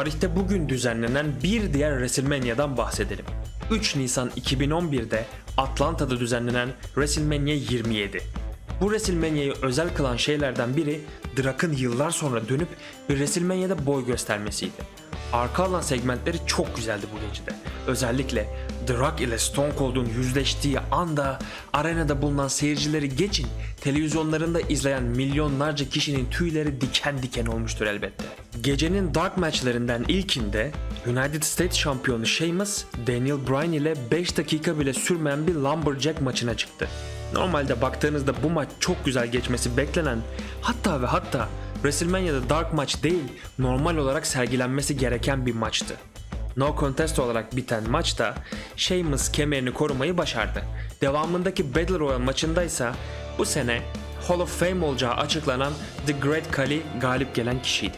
tarihte bugün düzenlenen bir diğer WrestleMania'dan bahsedelim. 3 Nisan 2011'de Atlanta'da düzenlenen WrestleMania 27. Bu WrestleMania'yı özel kılan şeylerden biri Drak'ın yıllar sonra dönüp bir WrestleMania'da boy göstermesiydi. Arka alan segmentleri çok güzeldi bu gecede. Özellikle Drak ile Stone Cold'un yüzleştiği anda arenada bulunan seyircileri geçin televizyonlarında izleyen milyonlarca kişinin tüyleri diken diken olmuştur elbette. Gecenin dark matchlerinden ilkinde United States şampiyonu Sheamus, Daniel Bryan ile 5 dakika bile sürmeyen bir Lumberjack maçına çıktı. Normalde baktığınızda bu maç çok güzel geçmesi beklenen hatta ve hatta WrestleMania'da dark maç değil normal olarak sergilenmesi gereken bir maçtı. No contest olarak biten maçta Sheamus kemerini korumayı başardı. Devamındaki Battle Royale maçındaysa bu sene Hall of Fame olacağı açıklanan The Great Khali galip gelen kişiydi.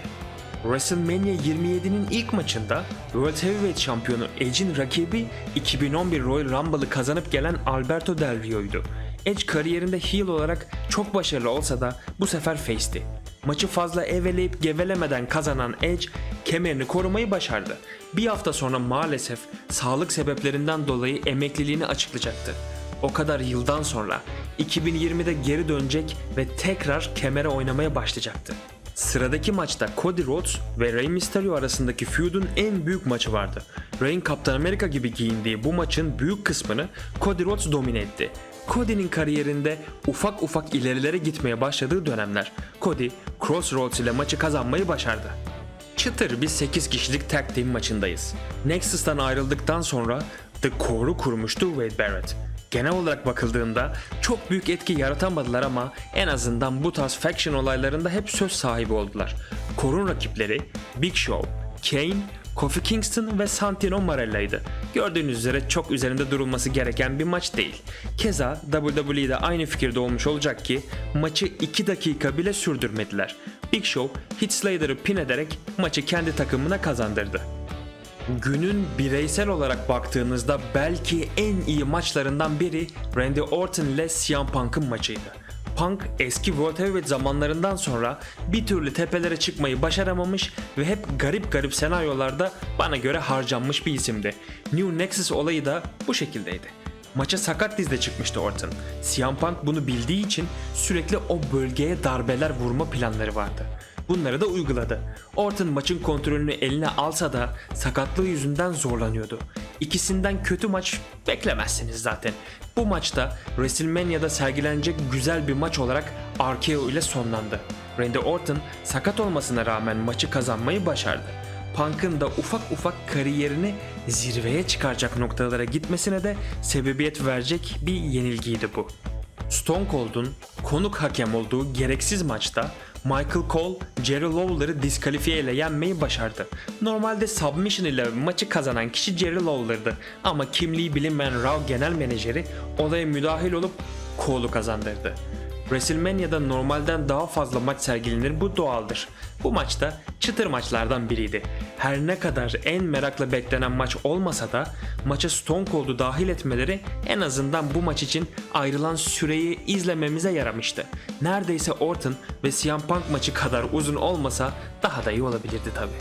WrestleMania 27'nin ilk maçında World Heavyweight şampiyonu Edge'in rakibi 2011 Royal Rumble'ı kazanıp gelen Alberto Del Rio'ydu. Edge kariyerinde heel olarak çok başarılı olsa da bu sefer face'ti. Maçı fazla eveleyip gevelemeden kazanan Edge kemerini korumayı başardı. Bir hafta sonra maalesef sağlık sebeplerinden dolayı emekliliğini açıklayacaktı. O kadar yıldan sonra 2020'de geri dönecek ve tekrar kemere oynamaya başlayacaktı. Sıradaki maçta Cody Rhodes ve Rey Mysterio arasındaki feud'un en büyük maçı vardı. Rey'in Kaptan Amerika gibi giyindiği bu maçın büyük kısmını Cody Rhodes domine etti. Cody'nin kariyerinde ufak ufak ilerilere gitmeye başladığı dönemler Cody, Crossroads ile maçı kazanmayı başardı. Çıtır bir 8 kişilik tag team maçındayız. Nexus'tan ayrıldıktan sonra The Core'u kurmuştu Wade Barrett. Genel olarak bakıldığında çok büyük etki yaratamadılar ama en azından bu tarz faction olaylarında hep söz sahibi oldular. Core'un rakipleri Big Show, Kane, Kofi Kingston ve Santino Marella'ydı. Gördüğünüz üzere çok üzerinde durulması gereken bir maç değil. Keza WWE'de aynı fikirde olmuş olacak ki maçı 2 dakika bile sürdürmediler. Big Show, Heath Slater'ı pin ederek maçı kendi takımına kazandırdı. Günün bireysel olarak baktığınızda belki en iyi maçlarından biri Randy Orton ile CM Punk'ın maçıydı. Punk eski World Heavyweight zamanlarından sonra bir türlü tepelere çıkmayı başaramamış ve hep garip garip senaryolarda bana göre harcanmış bir isimdi. New Nexus olayı da bu şekildeydi. Maça sakat dizle çıkmıştı Orton. CM Punk bunu bildiği için sürekli o bölgeye darbeler vurma planları vardı. Bunları da uyguladı. Orton maçın kontrolünü eline alsa da sakatlığı yüzünden zorlanıyordu. İkisinden kötü maç beklemezsiniz zaten. Bu maçta WrestleMania'da sergilenecek güzel bir maç olarak RKO ile sonlandı. Randy Orton sakat olmasına rağmen maçı kazanmayı başardı. Punk'ın da ufak ufak kariyerini zirveye çıkaracak noktalara gitmesine de sebebiyet verecek bir yenilgiydi bu. Stone Cold'un konuk hakem olduğu gereksiz maçta Michael Cole, Jerry Lawler'ı diskalifiye ile yenmeyi başardı. Normalde submission ile maçı kazanan kişi Jerry Lawler'dı ama kimliği bilinmeyen Raw genel menajeri olaya müdahil olup Cole'u kazandırdı. WrestleMania'da normalden daha fazla maç sergilenir bu doğaldır. Bu maçta çıtır maçlardan biriydi. Her ne kadar en merakla beklenen maç olmasa da maça Stone Cold'u dahil etmeleri en azından bu maç için ayrılan süreyi izlememize yaramıştı. Neredeyse Orton ve CM Punk maçı kadar uzun olmasa daha da iyi olabilirdi tabi.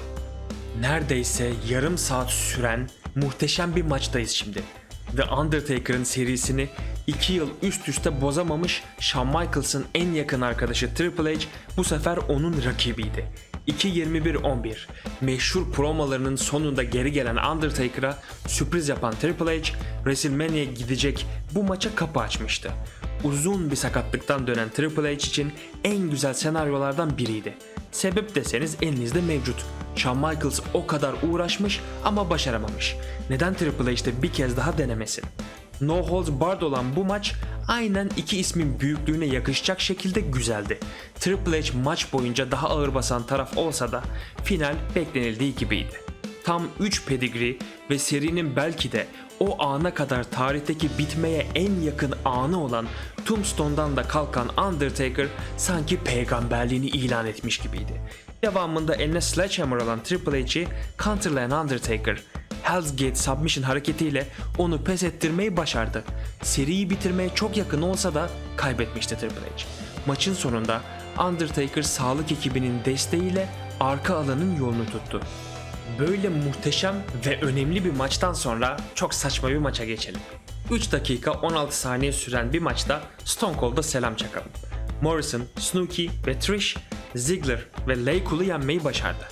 Neredeyse yarım saat süren muhteşem bir maçtayız şimdi. The Undertaker'ın serisini 2 yıl üst üste bozamamış Shawn Michaels'ın en yakın arkadaşı Triple H bu sefer onun rakibiydi. 2.21.11 meşhur promolarının sonunda geri gelen Undertaker'a sürpriz yapan Triple H WrestleMania'ya gidecek bu maça kapı açmıştı. Uzun bir sakatlıktan dönen Triple H için en güzel senaryolardan biriydi. Sebep deseniz elinizde mevcut. Shawn Michaels o kadar uğraşmış ama başaramamış. Neden Triple H'de bir kez daha denemesin? No Holds Barred olan bu maç aynen iki ismin büyüklüğüne yakışacak şekilde güzeldi. Triple H maç boyunca daha ağır basan taraf olsa da final beklenildiği gibiydi. Tam 3 pedigree ve serinin belki de o ana kadar tarihteki bitmeye en yakın anı olan Tombstone'dan da kalkan Undertaker sanki peygamberliğini ilan etmiş gibiydi. Devamında eline sledgehammer alan Triple H'i counterlayan Undertaker, Hell's Gate submission hareketiyle onu pes ettirmeyi başardı. Seriyi bitirmeye çok yakın olsa da kaybetmişti Triple H. Maçın sonunda Undertaker sağlık ekibinin desteğiyle arka alanın yolunu tuttu. Böyle muhteşem ve önemli bir maçtan sonra çok saçma bir maça geçelim. 3 dakika 16 saniye süren bir maçta Stone Cold'a selam çakalım. Morrison, Snooki ve Trish, Ziggler ve Lay yenmeyi başardı.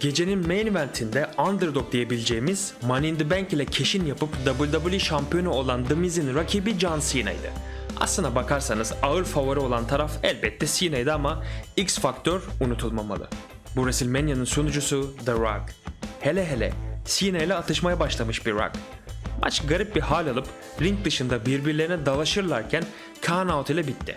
Gecenin main eventinde underdog diyebileceğimiz Money in the Bank ile keşin yapıp WWE şampiyonu olan The Miz'in rakibi John Cena'ydı. Aslına bakarsanız ağır favori olan taraf elbette Cena'ydı ama X faktör unutulmamalı. Bu WrestleMania'nın sunucusu The Rock. Hele hele Cena ile atışmaya başlamış bir Rock. Maç garip bir hal alıp ring dışında birbirlerine dalaşırlarken count ile bitti.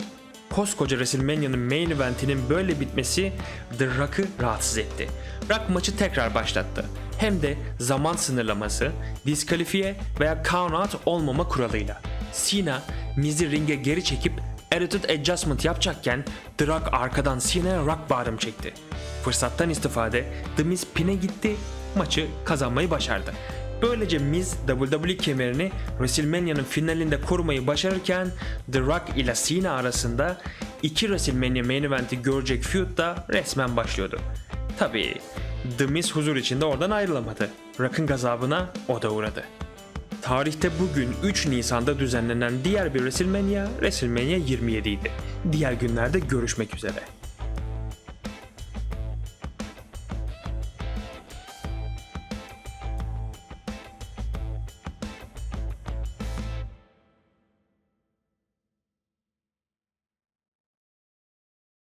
Koskoca WrestleMania'nın main eventinin böyle bitmesi The Rock'ı rahatsız etti. Rock maçı tekrar başlattı. Hem de zaman sınırlaması, diskalifiye veya count out olmama kuralıyla. Cena, Miz'i ringe geri çekip Attitude Adjustment yapacakken The Rock arkadan Cena'ya rock bağrım çekti. Fırsattan istifade The Miz pine gitti, maçı kazanmayı başardı. Böylece Miz WWE kemerini WrestleMania'nın finalinde korumayı başarırken The Rock ile Cena arasında iki WrestleMania main event'i görecek feud da resmen başlıyordu. Tabii The Miz huzur içinde oradan ayrılamadı. Rock'ın gazabına o da uğradı. Tarihte bugün 3 Nisan'da düzenlenen diğer bir WrestleMania, WrestleMania 27 idi. Diğer günlerde görüşmek üzere.